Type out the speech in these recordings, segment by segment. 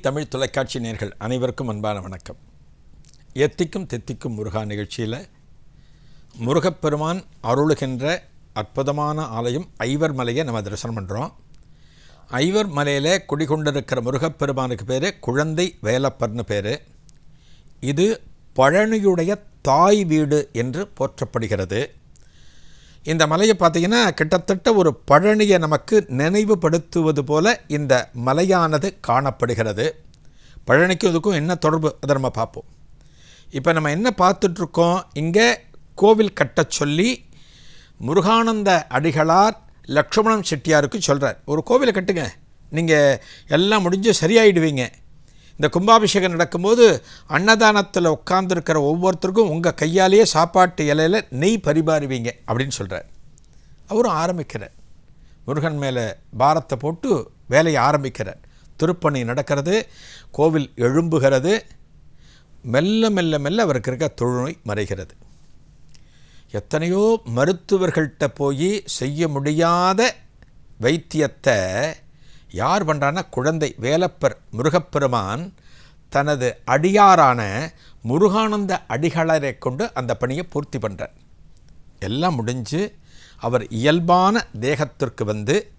தமிழ் தொலைக்காட்சி நேர்கள் அனைவருக்கும் அன்பான வணக்கம். எத்திக்கும் தெத்திக்கும் முருகா நிகழ்ச்சியில் முருகப்பெருமான் அருளுகின்ற அற்புதமான ஆலயம் ஐவர் மலையை நம்ம தரிசனம் பண்ணுறோம் ஐவர் மலையில் குடிகொண்டிருக்கிற முருகப்பெருமானுக்கு பேர் குழந்தை வேலப்பர்னு பேர். இது பழனியுடைய தாய் வீடு என்று போற்றப்படுகிறது. இந்த மலையை பார்த்தீங்கன்னா கிட்டத்தட்ட ஒரு பழனியை நமக்கு நினைவுபடுத்துவது போல இந்த மலையானது காணப்படுகிறது. பழனிக்கும் இதுக்கும் என்ன தொடர்பு? அதை நம்ம பார்ப்போம். இப்போ நம்ம என்ன பார்த்துட்ருக்கோம்? இங்கே கோவில் கட்ட சொல்லி முருகானந்த அடிகளார் லக்ஷ்மணன் செட்டியாருக்கு சொல்கிறார் ஒரு கோவிலை கட்டுங்க. நீங்கள் எல்லாம் முடிஞ்சு சரியாயிடுவீங்க. இந்த கும்பாபிஷேகம் நடக்கும்போது அன்னதானத்தில் உட்காந்துருக்கிற ஒவ்வொருத்தருக்கும் உங்கள் கையாலேயே சாப்பாட்டு இலையில் நெய் பரிமாறுவீங்க அப்படின்னு சொல்கிறார் அவரும் ஆரம்பிக்கிறார். முருகன் மேலே பாரத்தை போட்டு வேலையை ஆரம்பிக்கிறார். திருப்பணி நடக்கிறது கோவில் எழும்புகிறது மெல்ல மெல்ல மெல்ல அவருக்கு இருக்க தொழுநோய் மறைகிறது. எத்தனையோ மருத்துவர்கள்ட்ட போய் செய்ய முடியாத வைத்தியத்தை யார் பண்ணுறான்னா குழந்தை வேலப்பர் முருகப்பெருமான் தனது அடியாரான முருகானந்த அடிகளரை கொண்டு அந்த பணியை பூர்த்தி பண்ணுறார் எல்லாம் முடிஞ்சு அவர் இயல்பான தேகத்திற்கு வந்து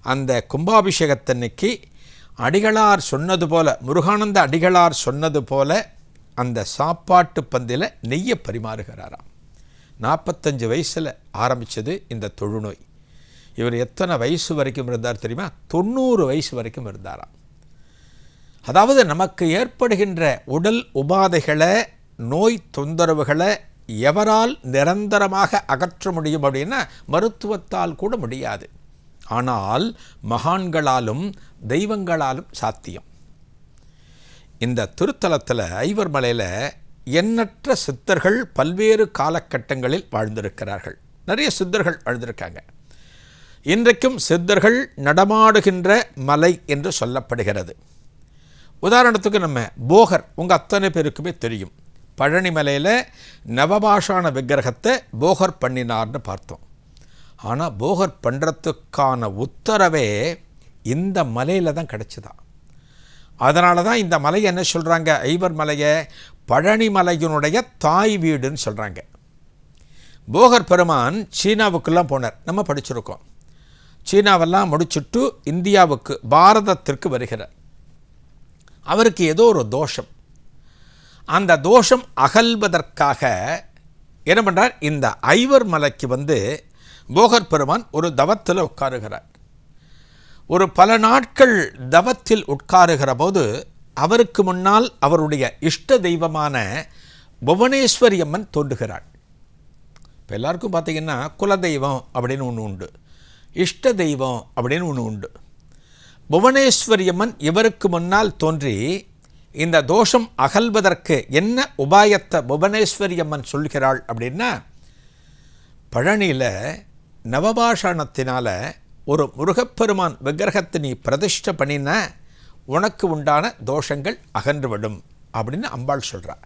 அந்த கும்பாபிஷேகத்தன்னைக்கு அடிகளார் சொன்னது போல முருகானந்த அடிகளார் சொன்னது போல அந்த சாப்பாட்டு பந்தில் நெய்யை பரிமாறுகிறாராம். நாற்பத்தஞ்சு வயசில் ஆரம்பித்தது இந்த தொழுநோய். இவர் எத்தனை வயசு வரைக்கும் இருந்தார் தெரியுமா? தொண்ணூறு வயசு வரைக்கும் இருந்தாராம். அதாவது நமக்கு ஏற்படுகின்ற உடல் உபாதைகளை நோய் தொந்தரவுகளை எவரால் நிரந்தரமாக அகற்ற முடியும் அப்படின்னா மருத்துவத்தால் கூட முடியாது. ஆனால் மகான்களாலும் தெய்வங்களாலும் சாத்தியம். இந்த திருத்தலத்தில் ஐவர் மலையில் எண்ணற்ற சித்தர்கள் பல்வேறு காலகட்டங்களில் வாழ்ந்திருக்கிறார்கள். நிறைய சித்தர்கள் வாழ்ந்திருக்காங்க. இன்றைக்கும் சித்தர்கள் நடமாடுகின்ற மலை என்று சொல்லப்படுகிறது. உதாரணத்துக்கு நம்ம போகர் உங்கள் அத்தனை பேருக்குமே தெரியும். பழனி மலையில் நவபாஷான விக்கிரகத்தை போகர் பண்ணினார்னு பார்த்தோம். ஆனால் போகர் பண்ணுறதுக்கான உத்தரவே இந்த மலையில் தான் கிடச்சிதான் அதனால தான் இந்த மலையை என்ன சொல்கிறாங்க ஐவர் மலையை பழனி மலையினுடைய தாய் வீடுன்னு சொல்கிறாங்க போகர் பெருமான் சீனாவுக்கெல்லாம் போனார். நம்ம படிச்சிருக்கோம். சீனாவெல்லாம் முடிச்சுட்டு இந்தியாவுக்கு பாரதத்திற்கு வருகிறார். அவருக்கு ஏதோ ஒரு தோஷம். அந்த தோஷம் அகல்வதற்காக என்ன பண்ணுறார் இந்த ஐவர் மலைக்கு வந்து போகர் பெருமான் ஒரு தவத்தில் உட்காருகிறார். ஒரு பல நாட்கள் தவத்தில் உட்காருகிற போது அவருக்கு முன்னால் அவருடைய இஷ்ட தெய்வமான புவனேஸ்வரி அம்மன் தோன்றுகிறாள். இப்போ எல்லாருக்கும் பார்த்தீங்கன்னா குலதெய்வம் அப்படின்னு ஒன்று உண்டு. இஷ்ட தெய்வம் அப்படின்னு ஒன்று உண்டு. புவனேஸ்வரியம்மன் இவருக்கு முன்னால் தோன்றி இந்த தோஷம் அகல்வதற்கு என்ன உபாயத்தை புவனேஸ்வரி அம்மன் சொல்கிறாள் அப்படின்னா பழனியில் நவபாஷாணத்தினால் ஒரு முருகப்பெருமான் விக்கிரகத்தை நீ பிரதிஷ்ட பண்ணின உனக்கு உண்டான தோஷங்கள் அகன்றுவிடும் அப்படின்னு அம்பாள் சொல்கிறார்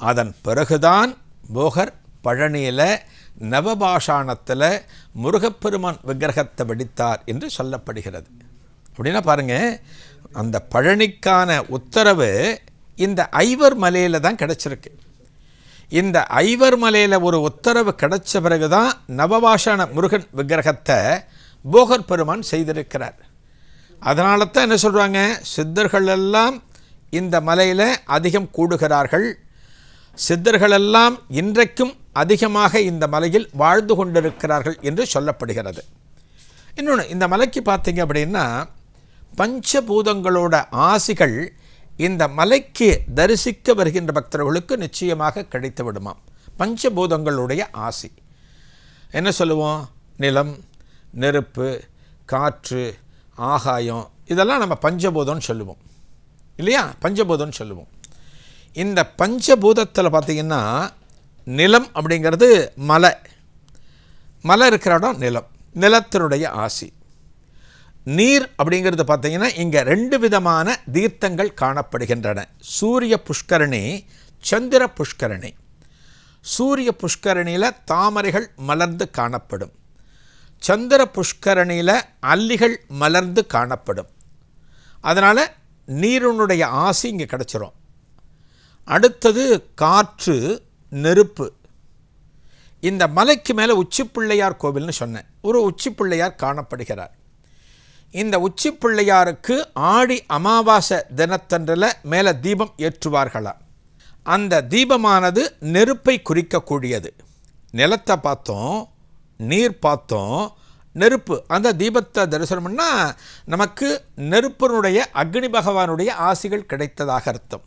அதன் பிறகுதான் போகர் பழனியில் நவபாஷாணத்தில் முருகப்பெருமான் விக்கிரகத்தை வெடித்தார் என்று சொல்லப்படுகிறது. அப்படின்னா பாருங்கள் அந்த பழனிக்கான உத்தரவு இந்த ஐவர் மலையில் தான் கிடச்சிருக்கு. இந்த ஐவர் மலையில் ஒரு உத்தரவு கிடைச்ச பிறகு தான் நவபாஷான முருகன் விக்கிரகத்தை போகர் பெருமான் செய்திருக்கிறார். அதனால தான் என்ன சொல்கிறாங்க சித்தர்கள் எல்லாம் இந்த மலையில் அதிகம் கூடுகிறார்கள் சித்தர்களெல்லாம் இன்றைக்கும் அதிகமாக இந்த மலையில் வாழ்ந்து கொண்டிருக்கிறார்கள் என்று சொல்லப்படுகிறது. இன்னொன்று இந்த மலைக்கு பார்த்தீங்க அப்படின்னா பஞ்சபூதங்களோட ஆசிகள் இந்த மலைக்கு தரிசிக்க வருகின்ற பக்தர்களுக்கு நிச்சயமாக கிடைத்து விடுமாம். பஞ்சபூதங்களுடைய ஆசி. என்ன சொல்லுவோம்? நிலம் நெருப்பு காற்று ஆகாயம் இதெல்லாம் நம்ம பஞ்சபூதம்னு சொல்லுவோம். இல்லையா? பஞ்சபூதம்னு சொல்லுவோம். இந்த பஞ்சபூதத்தில் பார்த்திங்கன்னா நிலம் அப்படிங்கிறது மலை. மலை இருக்கிற இடம் நிலம். நிலத்தினுடைய ஆசி. நீர் அப்படிங்கிறது பார்த்தீங்கன்னா இங்கே ரெண்டு விதமான தீர்த்தங்கள் காணப்படுகின்றன. சூரிய புஷ்கரணி சந்திர புஷ்கரணி. சூரிய புஷ்கரணியில் தாமரைகள் மலர்ந்து காணப்படும். சந்திர புஷ்கரணியில் அல்லிகள் மலர்ந்து காணப்படும். அதனால் நீரினுடைய ஆசி இங்கே கிடச்சிரும். அடுத்தது காற்று நெருப்பு. இந்த மலைக்கு மேலே உச்சி பிள்ளையார் கோவில்னு சொன்னேன். ஒரு உச்சி பிள்ளையார் காணப்படுகிறார். இந்த உச்சி பிள்ளையாருக்கு ஆடி அமாவாசை தினத்தன்றில் மேலே தீபம் ஏற்றுவார்களாம் அந்த தீபமானது நெருப்பை குறிக்கக்கூடியது. நிலத்தை பார்த்தோம் நீர் பார்த்தோம் நெருப்பு. அந்த தீபத்தை தரிசனம்னா நமக்கு நெருப்பினுடைய அக்னி பகவானுடைய ஆசிகள் கிடைத்ததாக அர்த்தம்.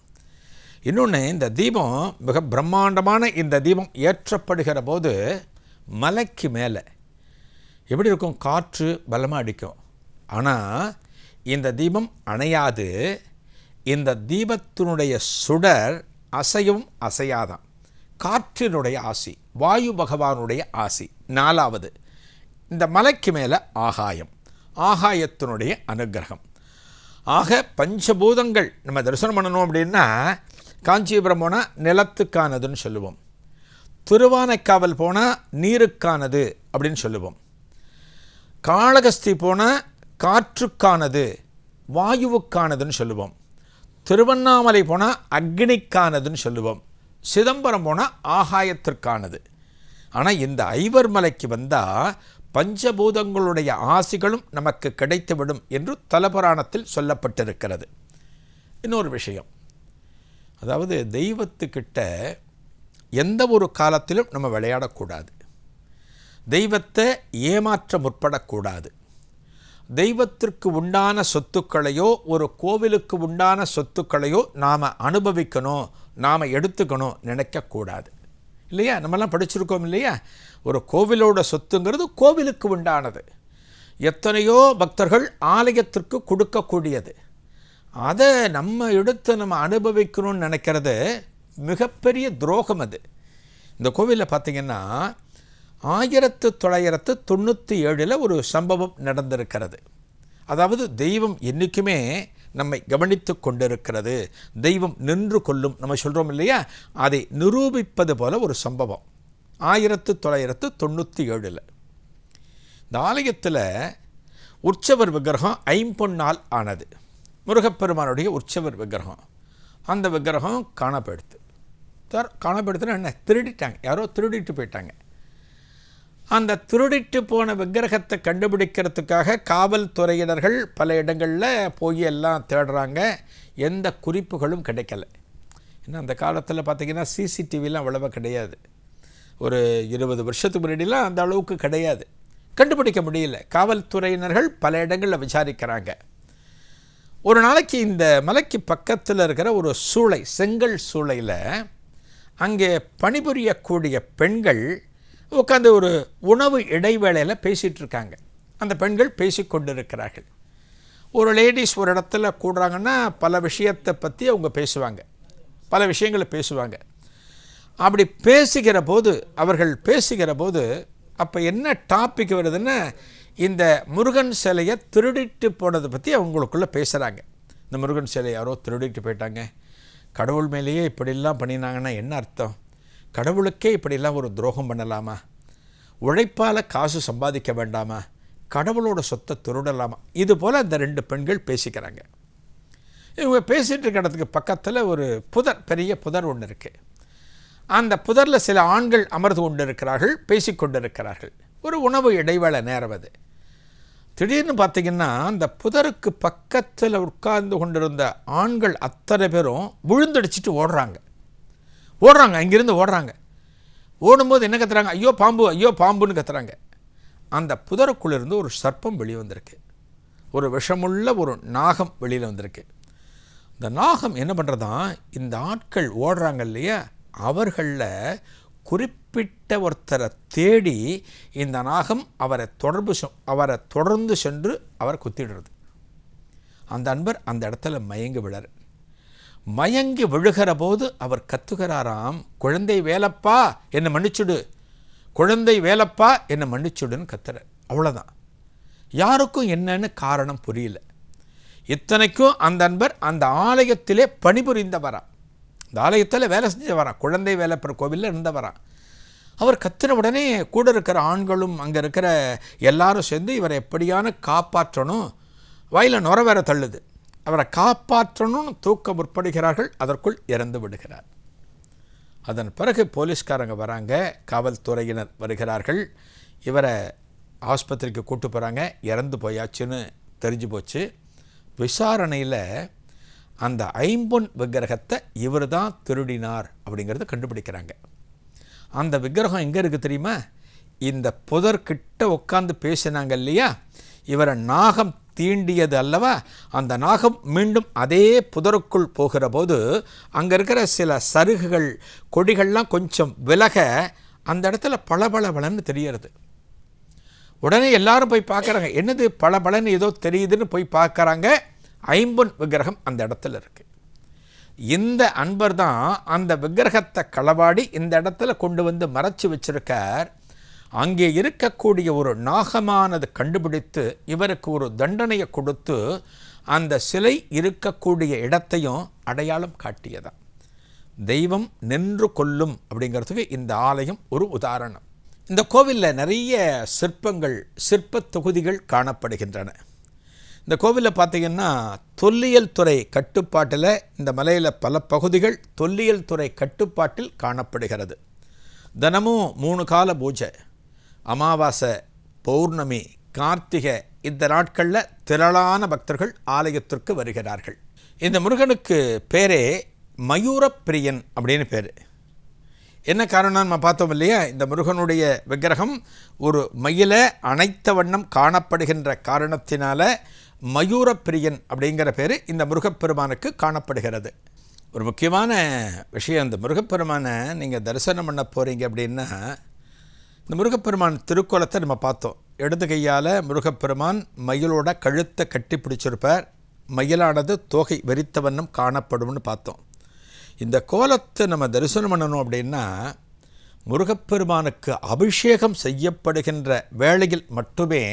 இன்னொன்று இந்த தீபம் மிக பிரம்மாண்டமான இந்த தீபம் ஏற்றப்படுகிற போது மலைக்கு மேலே. எப்படி இருக்கும்? காற்று பலமாக அடிக்கும். ஆனால் இந்த தீபம் அணையாது. இந்த தீபத்தினுடைய சுடர் அசையும் அசையாதான் காற்றினுடைய ஆசி வாயு பகவானுடைய ஆசி. நாலாவது இந்த மலைக்கு மேலே ஆகாயம் ஆகாயத்தினுடைய அனுகிரகம். ஆக பஞ்சபூதங்கள் நம்ம தரிசனம் பண்ணணும் அப்படின்னா காஞ்சிபுரம் போனால் நிலத்துக்கானதுன்னு சொல்லுவோம். திருவானைக்காவல் போனால் நீருக்கானது அப்படின்னு சொல்லுவோம். காளகஸ்தி போனால் காற்றுக்கானது வாயுவுக்கானதுன்னு சொல்லுவோம். திருவண்ணாமலை போனால் அக்னிக்கானதுன்னு சொல்லுவோம். சிதம்பரம் போனால் ஆகாயத்திற்கானது. ஆனால் இந்த ஐவர் மலைக்கு வந்தால் பஞ்சபூதங்களுடைய ஆசிகளும் நமக்கு கிடைத்துவிடும் என்று தலபுராணத்தில் சொல்லப்பட்டிருக்கிறது. இன்னொரு விஷயம். அதாவது தெய்வத்துக்கிட்ட எந்த ஒரு காலத்திலும் நம்ம விளையாடக்கூடாது. தெய்வத்தை ஏமாற்ற முற்படக்கூடாது. தெய்வத்திற்கு உண்டான சொத்துக்களையோ ஒரு கோவிலுக்கு உண்டான சொத்துக்களையோ நாம் அனுபவிக்கணும் நாம் எடுத்துக்கணும் நினைக்கக்கூடாது. இல்லையா? நம்மலாம் படிச்சிருக்கோம் இல்லையா? ஒரு கோவிலோட சொத்துங்கிறது கோவிலுக்கு உண்டானது. எத்தனையோ பக்தர்கள் ஆலயத்திற்கு கொடுக்கக்கூடியது. அதை நம்ம எடுத்து நம்ம அனுபவிக்கணும்னு நினைக்கிறது மிகப்பெரிய துரோகம் அது. இந்த கோவிலில் பார்த்திங்கன்னா ஆயிரத்து தொள்ளாயிரத்து தொண்ணூற்றி ஏழில் ஒரு சம்பவம் நடந்திருக்கிறது. அதாவது தெய்வம் என்றைக்குமே நம்மை கவனித்து கொண்டிருக்கிறது. தெய்வம் நின்று கொள்ளும் நம்ம சொல்கிறோம் இல்லையா? அதை நிரூபிப்பது போல ஒரு சம்பவம். ஆயிரத்து தொள்ளாயிரத்து தொண்ணூற்றி ஏழில். இந்த ஆலயத்தில் உற்சவர் விக்கிரகம் ஐம்பொன்னால் ஆனது. முருகப்பெருமானுடைய உற்சவர் விக்கிரகம். அந்த விக்கிரகம் காணப்படுத்து காணப்படுத்துனா என்ன? திருடிட்டாங்க. யாரோ திருடிட்டு போயிட்டாங்க. அந்த திருடிட்டு போன விக்கிரகத்தை கண்டுபிடிக்கிறதுக்காக காவல்துறையினர்கள் பல இடங்களில் போய் எல்லாம் தேடுறாங்க. எந்த குறிப்புகளும் கிடைக்கல. ஏன்னா அந்த காலத்தில் பார்த்திங்கன்னா சிசிடிவிலாம் அவ்வளவா கிடையாது. ஒரு இருபது வருஷத்துக்கு முன்னாடிலாம் அந்த அளவுக்கு கிடையாது. கண்டுபிடிக்க முடியல. காவல்துறையினர்கள் பல இடங்களில் விசாரிக்கிறாங்க. ஒரு நாளைக்கு இந்த மலைக்கு பக்கத்தில் இருக்கிற ஒரு சூளை செங்கல் சூளையில் அங்கே பணிபுரியக்கூடிய பெண்கள் உட்காந்து ஒரு உணவு இடைவேளையில் பேசிகிட்டு இருக்காங்க. அந்த பெண்கள் பேசிக்கொண்டு இருக்கிறார்கள் ஒரு லேடிஸ் ஒரு இடத்துல கூடுறாங்கன்னா பல விஷயத்தை பற்றி அவங்க பேசுவாங்க. பல விஷயங்களை பேசுவாங்க. அப்படி பேசுகிற போது அவர்கள் பேசுகிற போது அப்போ என்ன டாபிக் வருதுன்னா இந்த முருகன் சிலையை திருடிட்டு போனதை பற்றி அவங்களுக்குள்ளே பேசுகிறாங்க இந்த முருகன் சிலை யாரோ திருடிட்டு போயிட்டாங்க. கடவுள் மேலேயே இப்படிலாம் பண்ணினாங்கன்னா என்ன அர்த்தம்? கடவுளுக்கே இப்படிலாம் ஒரு துரோகம் பண்ணலாமா? உழைப்பால் காசு சம்பாதிக்க வேண்டாமா? கடவுளோட சொத்தை திருடலாமா? இது போல் அந்த ரெண்டு பெண்கள் பேசிக்கிறாங்க. இவங்க பேசிகிட்டு இருக்க இடத்துக்கு பக்கத்தில் ஒரு புதர் பெரிய புதர் ஒன்று இருக்குது அந்த புதரில் சில ஆண்கள் அமர்ந்து கொண்டு இருக்கிறார்கள் பேசிக்கொண்டிருக்கிறார்கள். ஒரு உணவு இடைவேளை நேரம் அது. திடீர்னு பார்த்தீங்கன்னா அந்த புதருக்கு பக்கத்தில் உட்கார்ந்து கொண்டிருந்த ஆண்கள் அத்தனை பேரும் விழுந்தடிச்சிட்டு ஓடுறாங்க. ஓடுறாங்க அங்கேருந்து ஓடுறாங்க. ஓடும்போது என்ன கத்துறாங்க? ஐயோ பாம்பு ஐயோ பாம்புன்னு கத்துறாங்க. அந்த புதருக்குள்ளேருந்து ஒரு சர்ப்பம் வெளியே வந்திருக்கு. ஒரு விஷமுள்ள ஒரு நாகம் வெளியில் வந்திருக்கு. இந்த நாகம் என்ன பண்ணுறதான் இந்த ஆட்கள் ஓடுறாங்க இல்லையா? அவர்களில் குறிப்பிட்ட ஒருத்தரை தேடி இந்த நாகம் அவரை தொடர்பு அவரை தொடர்ந்து சென்று அவரை குத்திடுறது. அந்த அன்பர் அந்த இடத்துல மயங்கி விழார். மயங்கி விழுகிற போது அவர் கத்துகிறாராம் குழந்தை வேலப்பா என்னை மன்னிச்சுடு. குழந்தை வேலப்பா என்னை மன்னிச்சுடுன்னு கத்துறார். அவ்வளோதான் யாருக்கும் என்னன்னு காரணம் புரியல. இத்தனைக்கும் அந்த அன்பர் அந்த ஆலயத்திலே பணிபுரிந்தவரா. இந்த ஆலயத்தில் வேலை செஞ்சு வரான் குழந்தை வேலைப்புற கோவிலில் இருந்தவரான் அவர் கத்தின உடனே கூட இருக்கிற ஆண்களும் அங்கே இருக்கிற எல்லாரும் சேர்ந்து இவரை எப்படியான காப்பாற்றணும்? வாயில் நுர வேற தள்ளுது. அவரை காப்பாற்றணும்னு தூக்க முற்படுகிறார்கள் அதற்குள் இறந்து விடுகிறார். அதன் பிறகு போலீஸ்காரங்க வராங்க காவல்துறையினர் வருகிறார்கள். இவரை ஆஸ்பத்திரிக்கு கூட்டு போகிறாங்க இறந்து போயாச்சுன்னு தெரிஞ்சு போச்சு. விசாரணையில் அந்த ஐம்பொன் விக்கிரகத்தை இவர் தான் திருடினார் அப்படிங்கிறத கண்டுபிடிக்கிறாங்க. அந்த விக்கிரகம் எங்கே இருக்குது தெரியுமா? இந்த புதர்கிட்ட உட்காந்து பேசினாங்க இல்லையா? இவரை நாகம் தீண்டியது அல்லவா? அந்த நாகம் மீண்டும் அதே புதருக்குள் போகிற போது அங்கே இருக்கிற சில சருகுகள் கொடிகள்லாம் கொஞ்சம் விலக அந்த இடத்துல பளபளபளன்னு தெரியறது உடனே எல்லாரும் போய் பார்க்குறாங்க. என்னது பளபளன்னு ஏதோ தெரியுதுன்னு போய் பார்க்குறாங்க. ஐம்பொன் விக்கிரகம் அந்த இடத்துல இருக்குது இந்த அன்பர் தான் அந்த விக்கிரகத்தை களவாடி இந்த இடத்துல கொண்டு வந்து மறைச்சு வச்சிருக்கார். அங்கே இருக்கக்கூடிய ஒரு நாகமானது கண்டுபிடித்து இவருக்கு ஒரு தண்டனையை கொடுத்து அந்த சிலை இருக்கக்கூடிய இடத்தையும் அடையாளம் காட்டியதாம் தெய்வம் நின்று கொல்லும் அப்படிங்கிறதுக்கு இந்த ஆலயம் ஒரு உதாரணம். இந்த கோவிலில் நிறைய சிற்பங்கள் சிற்பத் தொகுதிகள் காணப்படுகின்றன. இந்த கோவிலில் பார்த்தீங்கன்னா தொல்லியல் துறை கட்டுப்பாட்டில் இந்த மலையில் பல பகுதிகள் தொல்லியல் துறை கட்டுப்பாட்டில் காணப்படுகிறது. தினமும் மூணு கால பூஜை அமாவாசை பௌர்ணமி கார்த்திகை இந்த நாட்களில் திரளான பக்தர்கள் ஆலயத்திற்கு வருகிறார்கள். இந்த முருகனுக்கு பேரே மயூரப்பிரியன் அப்படின்னு பேர். என்ன காரணம் நம்ம பார்த்தோம் இல்லையா? இந்த முருகனுடைய விக்கிரகம் ஒரு மயில அனைத்த வண்ணம் காணப்படுகின்ற காரணத்தினால மயூரப்பிரியன் அப்படிங்கிற பேர் இந்த முருகப்பெருமானுக்கு காணப்படுகிறது. ஒரு முக்கியமான விஷயம் இந்த முருகப்பெருமானை நீங்கள் தரிசனம் பண்ண போகிறீங்க அப்படின்னா இந்த முருகப்பெருமான் திருக்கோலத்தை நம்ம பார்த்தோம். இடது கையால் முருகப்பெருமான் மயிலோட கழுத்தை கட்டி பிடிச்சிருப்பார். மயிலானது தோகை வெறித்த வண்ணம் காணப்படும்னு பார்த்தோம். இந்த கோலத்தை நம்ம தரிசனம் பண்ணணும் அப்படின்னா முருகப்பெருமானுக்கு அபிஷேகம் செய்யப்படுகின்ற வேளையில் மட்டுமே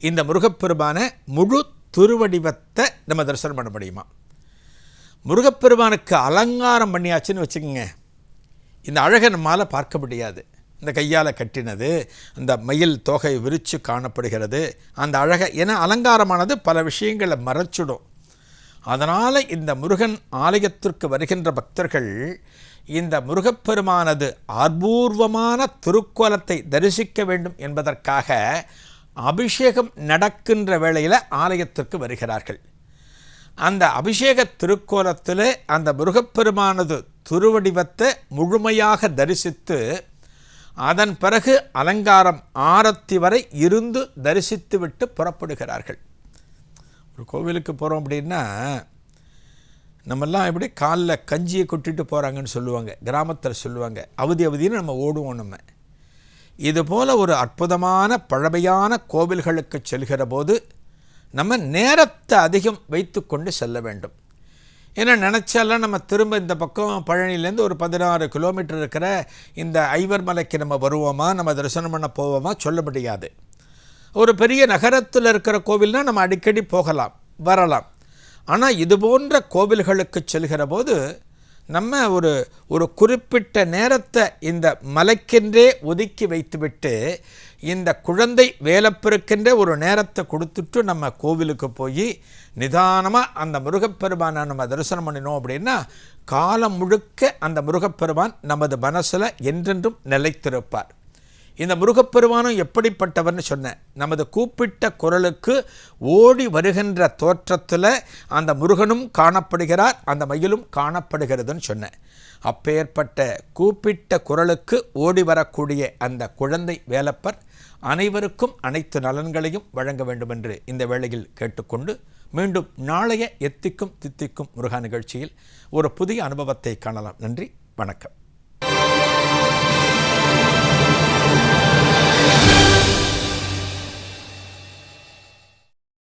இந்த முருகப்பெருமான முழு திருவடிவத்தை நம்ம தரிசனம் பண்ண முடியுமா? முருகப்பெருமானுக்கு அலங்காரம் பண்ணியாச்சுன்னு வச்சுக்கோங்க. இந்த அழகை நம்மால் பார்க்க முடியாது. இந்த கையால் கட்டினது அந்த மயில் தொகை விரித்து காணப்படுகிறது அந்த அழகை ஏன்னா அலங்காரமானது பல விஷயங்களை மறைச்சிடும். அதனால் இந்த முருகன் ஆலயத்திற்கு வருகின்ற பக்தர்கள் இந்த முருகப்பெருமானது அபூர்வமான திருக்கோலத்தை தரிசிக்க வேண்டும் என்பதற்காக அபிஷேகம் நடக்கின்ற வேளையில் ஆலயத்திற்கு வருகிறார்கள். அந்த அபிஷேக திருக்கோலத்தில் அந்த முருகப்பெருமானது திருவடிவத்தை முழுமையாக தரிசித்து அதன் பிறகு அலங்காரம் ஆரத்தி வரை இருந்து தரிசித்துவிட்டு புறப்படுகிறார்கள். ஒரு கோவிலுக்கு போகிறோம் அப்படின்னா நம்மெல்லாம் எப்படி காலில் கஞ்சியை கொட்டிட்டு போகிறாங்கன்னு சொல்லுவாங்க கிராமத்தில் சொல்லுவாங்க அவதி அவதின்னு நம்ம ஓடுவோம் நம்ம. இதுபோல் ஒரு அற்புதமான பழமையான கோவில்களுக்கு செல்கிற போது நம்ம நேரத்தை அதிகம் வைத்து கொண்டு செல்ல வேண்டும். ஏன்னா நினச்சாலாம் நம்ம திரும்ப இந்த பக்கம் பழனிலேருந்து ஒரு பதினாறு கிலோமீட்டர் இருக்கிற இந்த ஐவர் மலைக்கு நம்ம வருவோமா நம்ம தரிசனம் பண்ண போவோமா சொல்ல முடியாது. ஒரு பெரிய நகரத்தில் இருக்கிற கோவில்னால் நம்ம அடிக்கடி போகலாம் வரலாம். ஆனால் இது போன்ற கோவில்களுக்கு செல்கிற போது நம்ம ஒரு ஒரு குறிப்பிட்ட நேரத்தை இந்த மலைக்கென்றே ஒதுக்கி வைத்துவிட்டு இந்த குழந்தை வேலப்பெருக்கென்றே ஒரு நேரத்தை கொடுத்துட்டு நம்ம கோவிலுக்கு போய் நிதானமாக அந்த முருகப்பெருமானை நம்ம தரிசனம் பண்ணினோம் அப்படின்னா காலம் முழுக்க அந்த முருகப்பெருமான் நமது மனசில் என்றென்றும் நிலைத்திருப்பார். இந்த முருகப்பெருமானும் எப்படிப்பட்டவர்னு சொன்னேன். நமது கூப்பிட்ட குரலுக்கு ஓடி வருகின்ற தோற்றத்தில் அந்த முருகனும் காணப்படுகிறார் அந்த மயிலும் காணப்படுகிறதுன்னு சொன்னேன். அப்பேற்பட்ட கூப்பிட்ட குரலுக்கு ஓடி வரக்கூடிய அந்த குழந்தை வேலப்பர் அனைவருக்கும் அனைத்து நலன்களையும் வழங்க வேண்டுமென்று இந்த வேளையில் கேட்டுக்கொண்டு மீண்டும் நாளைய எத்திக்கும் தித்திக்கும் முருகா நிகழ்ச்சியில் ஒரு புதிய அனுபவத்தை காணலாம். நன்றி வணக்கம்.